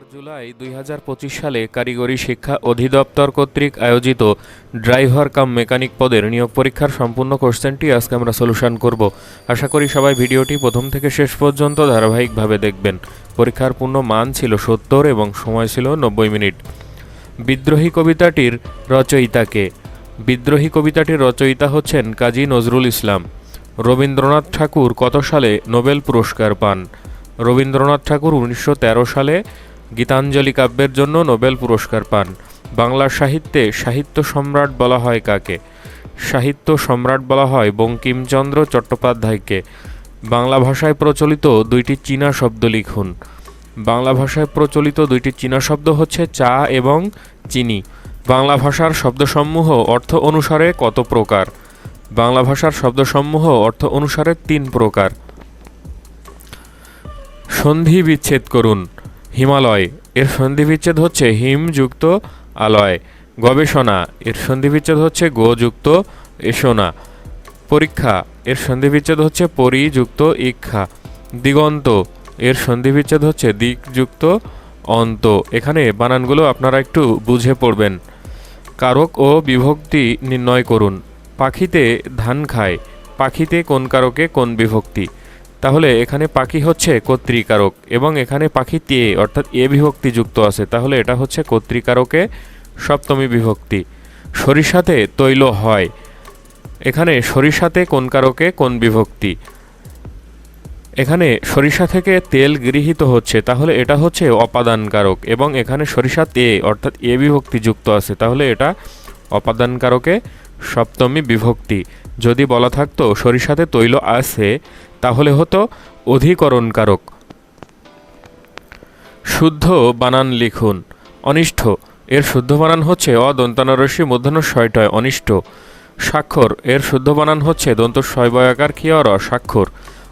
চার জুলাই দুই হাজার পঁচিশ সালে কারিগরি শিক্ষা অধিদপ্তর কর্তৃক আয়োজিত ড্রাইভার কাম মেকানিক পদের নিয়োগ পরীক্ষার সম্পূর্ণ কোশ্চেনটি আজকে আমরা সলিউশন করব। আশা করি সবাই ভিডিওটি প্রথম থেকে শেষ পর্যন্ত ধারাবাহিকভাবে দেখবেন। পরীক্ষার পূর্ণ মান ছিল সত্তর এবং সময় ছিল নব্বই মিনিট। বিদ্রোহী কবিতাটির রচয়িতাকে। বিদ্রোহী কবিতাটির রচয়িতা হচ্ছেন কাজী নজরুল ইসলাম। রবীন্দ্রনাথ ঠাকুর কত সালে নোবেল পুরস্কার পান? রবীন্দ্রনাথ ঠাকুর উনিশশো তেরো সালে গীতাঞ্জলি কাব্যের জন্য নোবেল পুরস্কার পান। বাংলা সাহিত্যে সাহিত্য সম্রাট বলা হয় কাকে? সাহিত্য সম্রাট বলা হয় বঙ্কিমচন্দ্র চট্টোপাধ্যায়কে। বাংলা ভাষায় প্রচলিত দুইটি চীনা শব্দ লিখুন। বাংলা ভাষায় প্রচলিত দুইটি চীনা শব্দ হচ্ছে চা এবং চিনি। বাংলা ভাষার শব্দসমূহ অর্থ অনুসারে কত প্রকার? বাংলা ভাষার শব্দসমূহ অর্থ অনুসারে তিন প্রকার। সন্ধি বিচ্ছেদ করুন। হিমালয়। এর সন্ধি বিচ্ছেদ হচ্ছে হিম যুক্ত আলয়। গবেষণা। এর সন্ধি বিচ্ছেদ হচ্ছে গো যুক্ত এসোনা। পরীক্ষা। এর সন্ধি বিচ্ছেদ হচ্ছে পরি যুক্ত ইক্ষা। দিগন্ত। এর সন্ধি বিচ্ছেদ হচ্ছে দিক যুক্ত অন্ত। এখানে বানানগুলো আপনারা একটু বুঝে পড়বেন। কারক ও বিভক্তি নির্ণয় করুন। পাখিতে ধান খায়। পাখিতে কোন কারকে কোন বিভক্তি? তাহলে এখানে পাখি হচ্ছে কর্তৃকারক এবং এখানে পাখি তে, অর্থাৎ এ বিভক্তি যুক্ত আছে। তাহলে এটা হচ্ছে কর্তৃকারকে সপ্তমী বিভক্তি। সরিষাতে তৈল হয়। এখানে সরিষাতে কোন কারকে, কোন বিভক্তি। এখানে সরিষা থেকে তেল গৃহীত হচ্ছে, তাহলে এটা হচ্ছে অপাদানকারক এবং এখানে সরিষা তে, অর্থাৎ এ বিভক্তি যুক্ত আছে, তাহলে এটা অপাদানকারকে সপ্তমী বিভক্তি। যদি বলা থাকতো, সরিষাতে তৈল আছে তাহলে হতো অধিকরণকারক। শুদ্ধ বানান লিখুন অনিষ্ঠ এর শুদ্ধ বানান হচ্ছে অদন্তানরস্যি মূর্ধন্য শয়টয় অনিষ্ট। স্বাক্ষর, এর শুদ্ধ বানান হচ্ছে দন্ত শয়বয়াকার খিয়র স্বাক্ষর।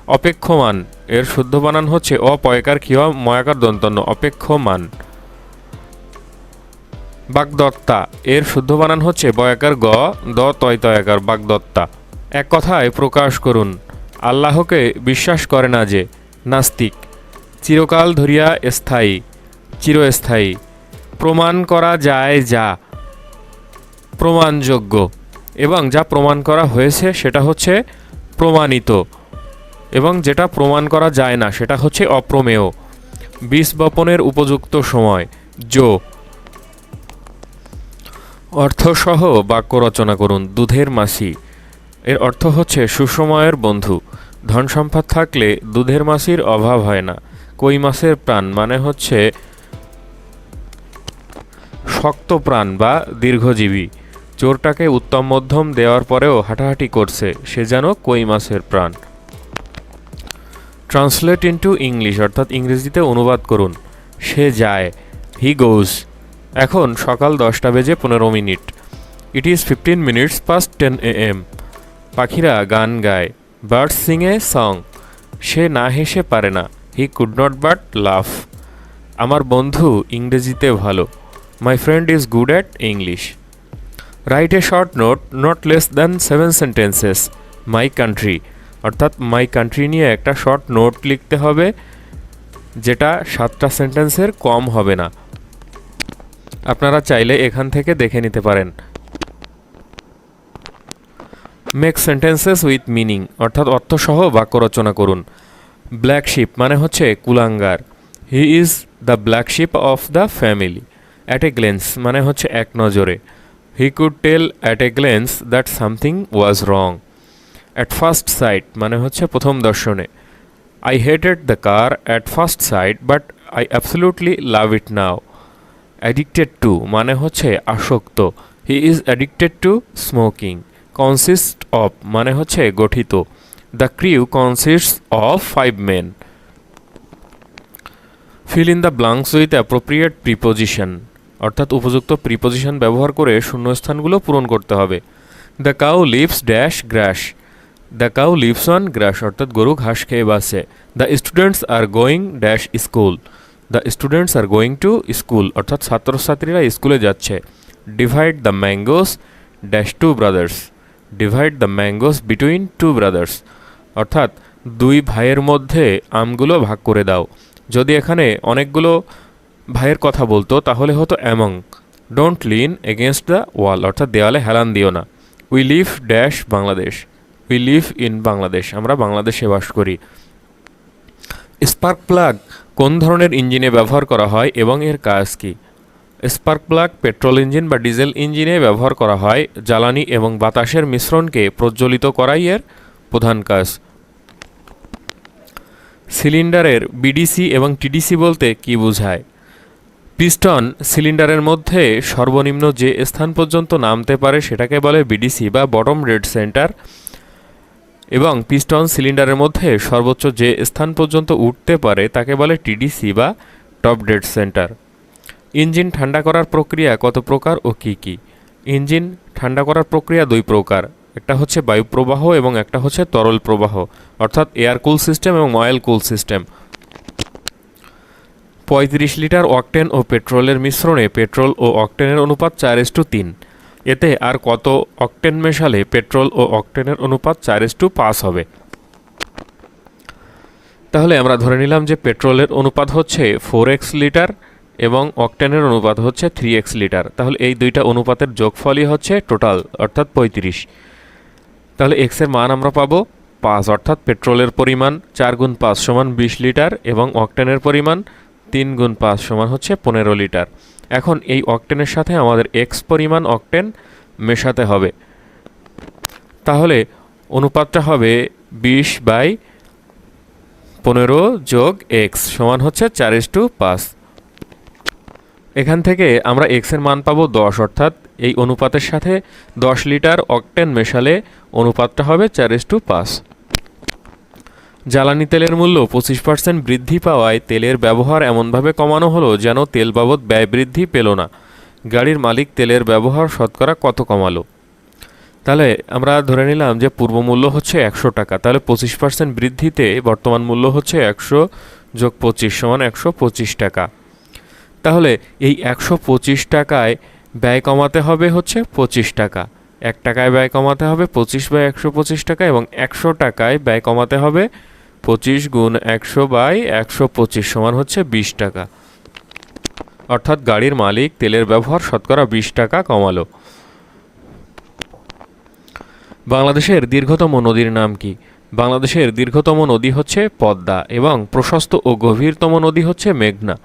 অপেক্ষমান, এর শুদ্ধ বানান হচ্ছে অপয়কার খিয় ময়াকার দন্তন্য, অপেক্ষমান। বাগদত্তা, এর শুদ্ধ বানান হচ্ছে বয়াকার গ, দ তয় তয়াকার বাগদত্তা। এক কথায় প্রকাশ করুন। আল্লাহকে বিশ্বাস করে না যে নাস্তিক। চিরকাল ধরিয়া স্থায়ী, চিরস্থায়ী। প্রমাণ করা যায় যা প্রমাণযোগ্য এবং যা প্রমাণ করা হয়েছে সেটা হচ্ছে প্রমাণিত এবং যেটা প্রমাণ করা যায় না সেটা হচ্ছে অপ্রমেয়। বীজ বপনের উপযুক্ত সময়, জো। অর্থসহ বাক্য রচনা করুন, দুধের মাসি। এর অর্থ হচ্ছে সুসময়ের বন্ধু। ধন সম্পদ থাকলে দুধের মাসির অভাব হয় না। কই মাছের প্রাণ মানে হচ্ছে শক্ত প্রাণ বা দীর্ঘজীবী। চোরটাকে উত্তম মধ্যম দেওয়ার পরেও হাঁটাহাঁটি করছে, সে যেন কই মাছের প্রাণ। ট্রান্সলেট ইন্টু ইংলিশ অর্থাৎ ইংরেজিতে অনুবাদ করুন। সে যায় হি গোজ এখন সকাল দশটা বেজে পনেরো minute. It is fifteen minutes past ten A M পাখিরা গান গায়। Bird sing a song. সে না হেসে পারে না। হি কুড নট বাট লাফ। আমার বন্ধু ইংরেজিতে ভালো। My friend is good at English. Write a short note, not less than seven sentences. My country. অর্থাৎ মাই কান্ট্রি নিয়ে একটা শর্ট নোট লিখতে হবে, যেটা সাতটা সেন্টেন্সের কম হবে না। আপনারা চাইলে এখান থেকে দেখে নিতে পারেন। মেক সেন্টেন্সেস উইথ মিনিং অর্থাৎ অর্থসহ বাক্য রচনা করুন। ব্ল্যাক শিপ মানে হচ্ছে কুলাঙ্গার। He is the black sheep of the family at a glance মানে হচ্ছে এক নজরে। He could tell at a glance that something was wrong at first sight মানে হচ্ছে প্রথম দর্শনে। I hated the car at first sight but I absolutely love it now addicted to মানে হচ্ছে আসক্ত। He is addicted to smoking consist of মানে হচ্ছে গঠিত। The crew consist of five men fill in the blanks with appropriate preposition অর্থাৎ উপযুক্ত preposition ব্যবহার করে শূন্যস্থানগুলো পূরণ করতে হবে। The cow lives dash grass the cow lives on grass অর্থাৎ গরু ঘাস খেয়ে বাসে। The students are going dash school the students are going to school অর্থাৎ ছাত্রছাত্রীরা স্কুলে যাচ্ছে। Divide the mangoes dash two brothers divide the mangoes between two brothers অর্থাৎ, দুই ভাইয়ের মধ্যে আমগুলো ভাগ করে দাও। যদি এখানে অনেকগুলো ভাইয়ের কথা বলতো, তাহলে হতো among don't lean against the wall অর্থাৎ দেওয়ালে হেলান দিও না। We live dash Bangladesh we live in Bangladesh আমরা বাংলাদেশে বাস করি। স্পার্ক প্লাগ কোন ধরনের ইঞ্জিনে ব্যবহার করা হয় এবং এর কাজ কী? স্পার্ক প্লাগ, পেট্রোল ইঞ্জিন বা ডিজেল ইঞ্জিনে ব্যবহার করা হয়। জ্বালানি এবং বাতাসের মিশ্রণকে প্রজ্বলিত করাই এর প্রধান কাজ। সিলিন্ডারের বিডিসি এবং টিডিসি বলতে কি বোঝায়? পিস্টন সিলিন্ডারের মধ্যে সর্বনিম্ন যে স্থান পর্যন্ত নামতে পারে সেটাকে বলে বিডিসি বা বটম রেড সেন্টার। এবং পিস্টন সিলিন্ডারের মধ্যে সর্বোচ্চ যে স্থান পর্যন্ত উঠতে পারে তাকে বলে টিডিসি বা টপ ডেড সেন্টার। ইঞ্জিন ঠান্ডা করার প্রক্রিয়া কত প্রকার ও কি কি? ইঞ্জিন ঠান্ডা করার প্রক্রিয়া দুই প্রকার। একটা হচ্ছে বায়ু প্রবাহ এবং একটা হচ্ছে তরল প্রবাহ, অর্থাৎ এয়ার কুল সিস্টেম এবং অয়েল কুল সিস্টেম। পঁয়ত্রিশ লিটার অকটেন ও পেট্রোলের মিশ্রণে পেট্রোল ও অকটেনের অনুপাত চার এস টু তিন। এতে আর কত অকটেন মেশালে পেট্রোল ও অকটেনের অনুপাত চার এস টু পাঁচ হবে। তাহলে আমরা ধরে নিলাম যে পেট্রোলের অনুপাত হচ্ছে ফোর এক্স লিটার এবং অকটেনের অনুপাত হচ্ছে থ্রি এক্স লিটার। তাহলে এই দুইটা অনুপাতের যোগফলই হচ্ছে টোটাল অর্থাৎ পঁয়ত্রিশ। তাহলে এক্সের মান আমরা পাবো পাঁচ, অর্থাৎ পেট্রোলের পরিমাণ চার গুণ পাঁচ সমান বিশ লিটার এবং অকটেনের পরিমাণ তিন গুণ পাঁচ সমান হচ্ছে পনেরো লিটার। এখন এই অকটেনের সাথে আমাদের এক্স পরিমাণ অকটেন মেশাতে হবে। তাহলে অনুপাতটা হবে বিশ বাই পনেরো যোগ এক্স সমান হচ্ছে চার টু পাঁচ। এখান থেকে আমরা এক্সের মান পাবো দশ, অর্থাৎ এই অনুপাতের সাথে দশ লিটার অকটেন মেশালে অনুপাতটা হবে চার টু পাঁচ। জ্বালানি তেলের মূল্য পঁচিশ পার্সেন্ট বৃদ্ধি পাওয়ায় তেলের ব্যবহার এমনভাবে কমানো হলো যেন তেল বাবদ ব্যয় বৃদ্ধি পেল না। গাড়ির মালিক তেলের ব্যবহার শতকরা কত কমালো? তাহলে আমরা ধরে নিলাম যে পূর্ব মূল্য হচ্ছে একশো টাকা, তাহলে পঁচিশ পার্সেন্ট বৃদ্ধিতে বর্তমান মূল্য হচ্ছে একশো যোগ পঁচিশ সমান একশো পঁচিশ টাকা। তাহলে এই একশো পঁচিশ টাকায় ব্যয় কমাতে হবে হচ্ছে পঁচিশ টাকা। এক টাকায় ব্যয় কমাতে হবে পঁচিশ বাই একশো পঁচিশ টাকা এবং একশো টাকায় ব্যয় কমাতে হবে পঁচিশ গুণ একশো বাই একশো পঁচিশ সমান হচ্ছে বিশ টাকা। অর্থাৎ গাড়ির মালিক তেলের ব্যবহার শতকরা বিশ টাকা কমালো। বাংলাদেশের দীর্ঘতম নদীর নাম কি? বাংলাদেশের দীর্ঘতম নদী হচ্ছে পদ্মা এবং প্রশস্ত ও গভীরতম নদী হচ্ছে মেঘনা।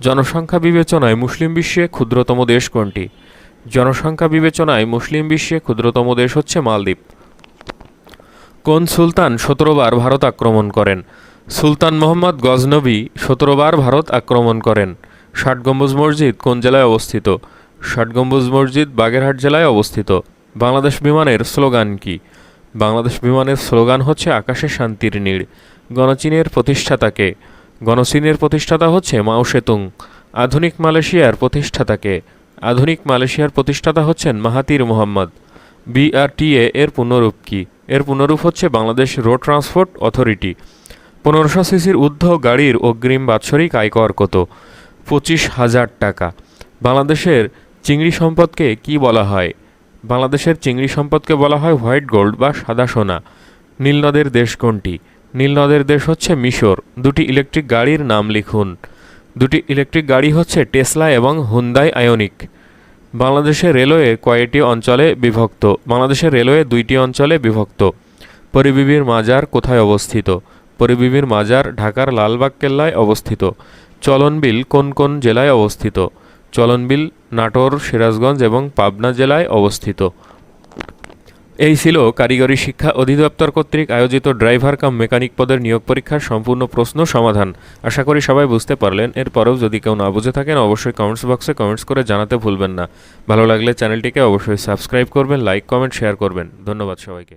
জনসংখ্যা বিবেচনায় মুসলিম বিশ্বে ক্ষুদ্রতম দেশ কোনটি? জনসংখ্যা বিবেচনায় মুসলিম বিশ্বে ক্ষুদ্রতম দেশ হচ্ছে মালদ্বীপ। কোন সুলতান সতেরোবার ভারত আক্রমণ করেন? সুলতান মোহাম্মদ গজনবী সতেরোবার ভারত আক্রমণ করেন। ষাট গম্বুজ মসজিদ কোন জেলায় অবস্থিত? ষাট গম্বুজ মসজিদ বাগেরহাট জেলায় অবস্থিত। বাংলাদেশ বিমানের স্লোগান কি? বাংলাদেশ বিমানের স্লোগান হচ্ছে আকাশে শান্তির নীড়। গণচীনের প্রতিষ্ঠাতাকে গণচীনের প্রতিষ্ঠাতা হচ্ছে মাও সেতুং। আধুনিক মালয়েশিয়ার প্রতিষ্ঠাতাকে আধুনিক মালয়েশিয়ার প্রতিষ্ঠাতা হচ্ছেন মাহাতির মোহাম্মদ। বিআরটিএ এর পুনরূপ কি? এর পুনরূপ হচ্ছে বাংলাদেশ রোড ট্রান্সপোর্ট অথরিটি। পনেরোশো সিসির ঊর্ধ্ব গাড়ির অগ্রিম বাৎসরিক আয়কর কত? পঁচিশ হাজার টাকা। বাংলাদেশের চিংড়ি সম্পদকে কি বলা হয়? বাংলাদেশের চিংড়ি সম্পদকে বলা হয় হোয়াইট গোল্ড বা সাদা সোনা। নীলনদের দেশ কোনটি? নীলনদের দেশ হচ্ছে মিশর। দুটি ইলেকট্রিক গাড়ির নাম লিখুন। দুটি ইলেকট্রিক গাড়ি হচ্ছে টেসলা এবং হুন্দাই আয়নিক। বাংলাদেশের রেলওয়ে কয়টি অঞ্চলে বিভক্ত। বাংলাদেশের রেলওয়ে দুইটি অঞ্চলে বিভক্ত। পরিবিবির মাজার কোথায় অবস্থিত? পরিবিবির মাজার ঢাকার লালবাগ কেল্লায় অবস্থিত। চলনবিল কোন কোন জেলায় অবস্থিত? চলনবিল নাটোর, সিরাজগঞ্জ এবং পাবনা জেলায় অবস্থিত। এই ছিল কারিগরি শিক্ষা অধিদপ্তর কর্তৃক আয়োজিত ড্রাইভার কাম মেকানিক পদের নিয়োগ পরীক্ষার সম্পূর্ণ প্রশ্ন সমাধান। আশা করি সবাই বুঝতে পারলেন। এরপরেও যদি কেউ না বুঝে থাকেন, অবশ্যই কমেন্টস বক্সে কমেন্টস করে জানাতে ভুলবেন না। ভালো লাগলে চ্যানেলটিকে অবশ্যই সাবস্ক্রাইব করবেন লাইক কমেন্ট শেয়ার করবেন। ধন্যবাদ সবাইকে।